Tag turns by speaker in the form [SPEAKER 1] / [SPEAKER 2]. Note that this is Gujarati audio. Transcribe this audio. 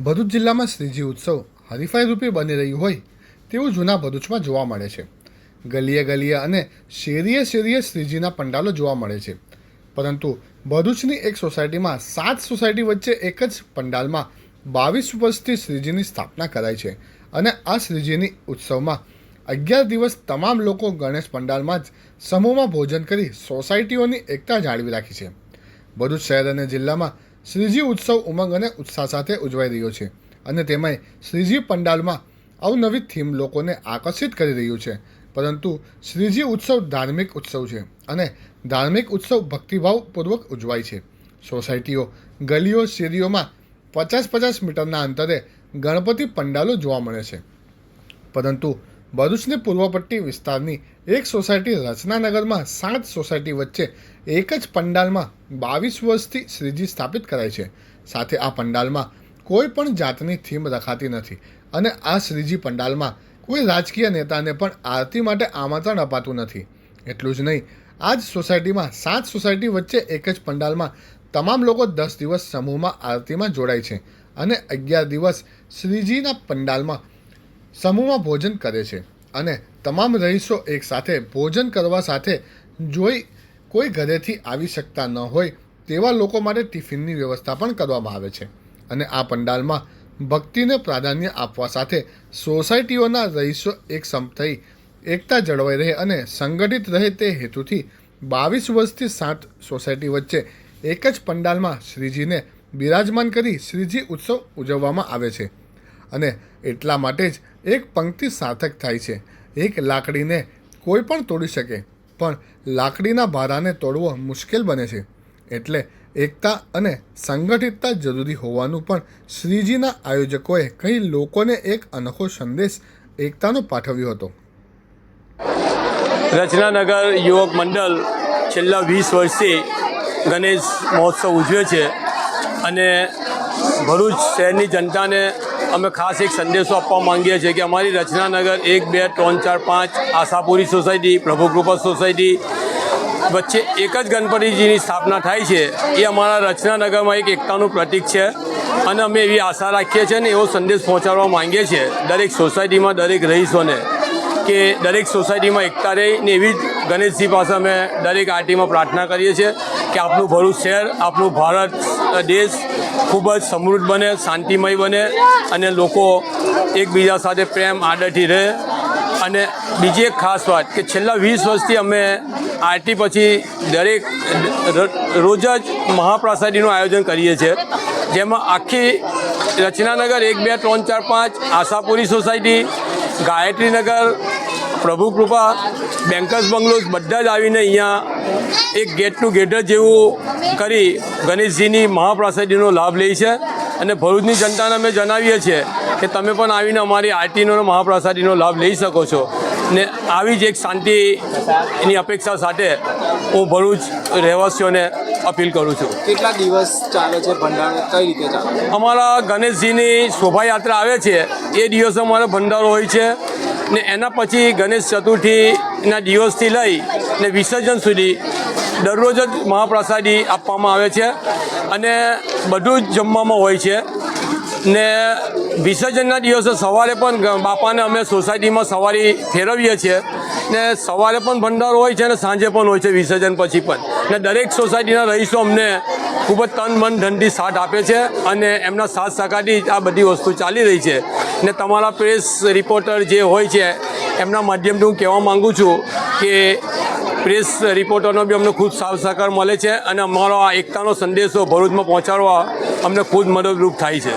[SPEAKER 1] ભરૂચ જિલ્લામાં શ્રીજી ઉત્સવ હરીફાઈ રૂપે બની રહ્યું હોય તેવું જૂના ભરૂચમાં જોવા મળે છે. ગલીએ ગલીએ અને શેરીએ શેરીએ શ્રીજીના પંડાલો જોવા મળે છે. પરંતુ ભરૂચની એક સોસાયટીમાં સાત સોસાયટી વચ્ચે એક જ પંડાલમાં બાવીસ વર્ષથી શ્રીજીની સ્થાપના કરાઈ છે અને આ શ્રીજીની ઉત્સવમાં અગિયાર દિવસ તમામ લોકો ગણેશ પંડાલમાં જ સમૂહમાં ભોજન કરી સોસાયટીઓની એકતા જાળવી રાખી છે. ભરૂચ શહેર અને જિલ્લામાં શ્રીજી ઉત્સવ ઉમંગ અને ઉત્સાહ સાથે ઉજવાઈ રહ્યો છે. અને તેમાંય શ્રીજી પંડાલમાં અવનવી થીમ લોકોને આકર્ષિત કરી રહ્યું છે. પરંતુ શ્રીજી ઉત્સવ ધાર્મિક ઉત્સવ છે અને ધાર્મિક ઉત્સવ ભક્તિભાવપૂર્વક ઉજવાય છે. સોસાયટીઓ, ગલીઓ, શેરીઓમાં પચાસ પચાસ મીટરના અંતરે ગણપતિ પંડાલો જોવા મળે છે. પરંતુ ભરૂચની પૂર્વ પટ્ટી વિસ્તારની એક સોસાયટી રચનાનગરમાં સાત સોસાયટી વચ્ચે એક જ પંડાલમાં બાવીસ વર્ષથી શ્રીજી સ્થાપિત કરાય છે. સાથે આ પંડાલમાં કોઈ પણ જાતની થીમ રખાતી નથી અને આ શ્રીજી પંડાલમાં કોઈ રાજકીય નેતાને પણ આરતી માટે આમંત્રણ અપાતું નથી. એટલું જ નહીં, આ જ સોસાયટીમાં સાત સોસાયટી વચ્ચે એક જ પંડાલમાં તમામ લોકો દસ દિવસ સમૂહમાં આરતીમાં જોડાય છે અને અગિયાર દિવસ શ્રીજીના પંડાલમાં સમૂહમાં ભોજન કરે છે. અને તમામ રહીશો એકસાથે ભોજન કરવા સાથે જોઈ કોઈ ઘરેથી આવી શકતા ન હોય તેવા લોકો માટે ટિફિનની વ્યવસ્થા પણ કરવામાં આવે છે. અને આ પંડાલમાં ભક્તિને પ્રાધાન્ય આપવા સાથે સોસાયટીઓના રહીશો એક થઈ એકતા જળવાઈ રહે અને સંગઠિત રહે તે હેતુથી બાવીસ વર્ષથી સાત સોસાયટી વચ્ચે એક જ પંડાલમાં શ્રીજીને બિરાજમાન કરી શ્રીજી ઉત્સવ ઉજવવામાં આવે છે. અને એટલા માટે જ એક પંક્તિ સાર્થક થાય છે. એક લાકડીને કોઈ પણ તોડી શકે, પણ લાકડીના ભારાને તોડવો મુશ્કેલ બને છે. એટલે એકતા અને સંગઠિતતા જરૂરી હોવાનું પણ શ્રીજીના આયોજકોએ કંઈ લોકોને એક અનોખો સંદેશ એકતાનો પાઠવ્યો હતો.
[SPEAKER 2] રચનાનગર યુવક મંડળ છેલ્લા વીસ વર્ષથી ગણેશ મહોત્સવ ઉજવે છે અને ભરૂચ શહેરની જનતાને અમે ખાસ એક સંદેશો આપવા માંગીએ છીએ કે અમારી રચનાનગર એક, બે, ત્રણ, ચાર, પાંચ આશાપુરી સોસાયટી, પ્રભુકૃપા સોસાયટી વચ્ચે એક જ ગણપતિજીની સ્થાપના થાય છે. એ અમારા રચનાનગરમાં એક એકતાનું પ્રતીક છે અને અમે એવી આશા રાખીએ છીએ ને એવો સંદેશ પહોંચાડવા માંગીએ છીએ દરેક સોસાયટીમાં દરેક રહીશોને કે દરેક સોસાયટીમાં એકતા રહી ને એવી ગણેશજી પાસે અમે દરેક આરટીમાં પ્રાર્થના કરીએ છીએ કે આપણું ભરૂચ શહેર આપણું ભારત દેશ ખૂબ જ સમૃદ્ધ બને, શાંતિમય બને અને લોકો એકબીજા સાથે પ્રેમ, આદરથી રહે. અને બીજી એક ખાસ વાત કે છેલ્લા વીસ વર્ષથી અમે આરટી પછી દરેક રોજ જ મહાપ્રાસાદીનું આયોજન કરીએ છીએ. જેમાં આખી રચનાનગર એક, બે, ત્રણ, ચાર, પાંચ, આશાપુરી સોસાયટી, ગાયત્રીનગર પ્રભુ કૃપા બેન્કર્સ બંગલોઝ બધા જ આવીને અહીંયા એક ગેટ ટુ ગેટર જેવું કરી ગણેશજીની મહાપ્રાસાદીનો લાભ લે છે. અને ભરૂચની જનતાને અમે જણાવીએ છીએ કે તમે પણ આવીને અમારી આરટીનો અને મહાપ્રસાદીનો લાભ લઈ શકો છો. ને આવી જ એક શાંતિ એની અપેક્ષા સાથે હું ભરૂચ રહેવાસીઓને અપીલ કરું છું.
[SPEAKER 3] કેટલા દિવસ ચાલે છે ભંડારો? કઈ રીતે ચાલે?
[SPEAKER 2] અમારા ગણેશજીની શોભાયાત્રા આવે છે. એ દિવસે અમારો ભંડારો હોય છે. ને એના પછી ગણેશ ચતુર્થીના દિવસથી લઈ ને વિસર્જન સુધી દરરોજ જ મહાપ્રસાદી આપવામાં આવે છે અને બધું જ જમવામાં હોય છે. ને વિસર્જનના દિવસે સવારે પણ બાપાને અમે સોસાયટીમાં સવારી ફેરવીએ છીએ. ને સવારે પણ ભંડારો હોય છે અને સાંજે પણ હોય છે વિસર્જન પછી પણ. ને દરેક સોસાયટીના રહીશો અમને ખૂબ જ તન મન ધનથી સાથ આપે છે અને એમના સાથ સહકારથી આ બધી વસ્તુ ચાલી રહી છે. ને તમારા પ્રેસ રિપોર્ટર જે હોય છે, એમના માધ્યમથી હું કહેવા માગું છું કે પ્રેસ રિપોર્ટરનો બી અમને ખૂબ સાથ સહકાર મળે છે અને અમારો આ એકતાનો સંદેશો ભરૂચમાં પહોંચાડવા અમને ખૂબ મદદરૂપ થાય છે.